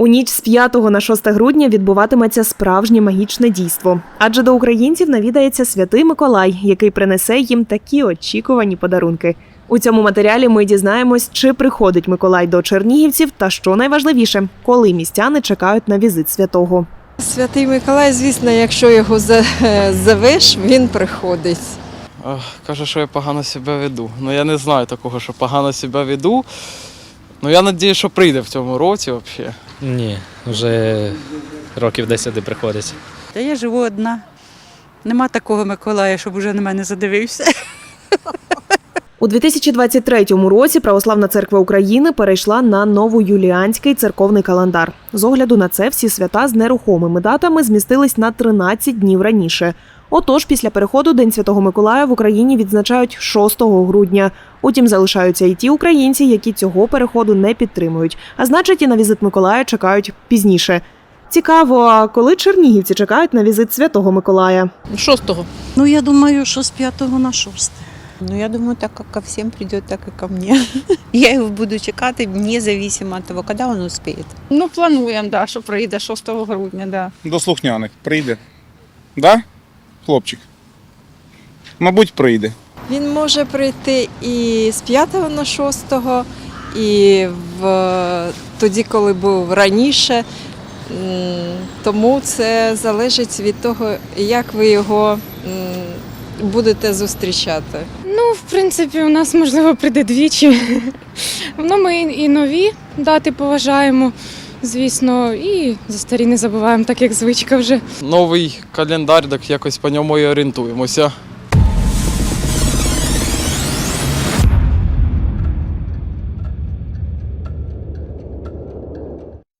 У ніч з 5 на 6 грудня відбуватиметься справжнє магічне дійство. Адже до українців навідається святий Миколай, який принесе їм такі очікувані подарунки. У цьому матеріалі ми дізнаємось, чи приходить Миколай до чернігівців, та що найважливіше, коли містяни чекають на візит святого. Святий Миколай, звісно, якщо його за- завеш, він приходить. Каже, що я погано себе веду. Ну я не знаю такого, що погано себе веду. Ну я надію, що прийде в цьому році взагалі. Ні, вже років 10 не приходиться. Та я живу одна. Нема такого Миколая, щоб уже на мене задивився. У 2023 році Православна церква України перейшла на новоюліанський церковний календар. З огляду на це всі свята з нерухомими датами змістились на 13 днів раніше. Отож, після переходу День Святого Миколая в Україні відзначають 6 грудня. Утім, залишаються і ті українці, які цього переходу не підтримують. А значить, і на візит Миколая чекають пізніше. Цікаво, а коли чернігівці чекають на візит Святого Миколая? Шостого. Ну, я думаю, що з 5 на 6. Ну, я думаю, так как ко всем придет, так и ко мне. Я его буду чекати, независимо от того, когда он успеет. Ну, плануємо, да, що прийде 6 грудня, да. до слухняних прийде. Да, хлопчик? Мабуть, прийде. Він може прийти і з 5 на 6, і в, тоді, коли був раніше. Тому це залежить від того, як ви його будете зустрічати. Ну, в принципі, у нас можливо прийде двічі. Ну, ми і нові дати поважаємо, звісно, і за старі не забуваємо, так як звичка вже. Новий календар, так якось по ньому і орієнтуємося.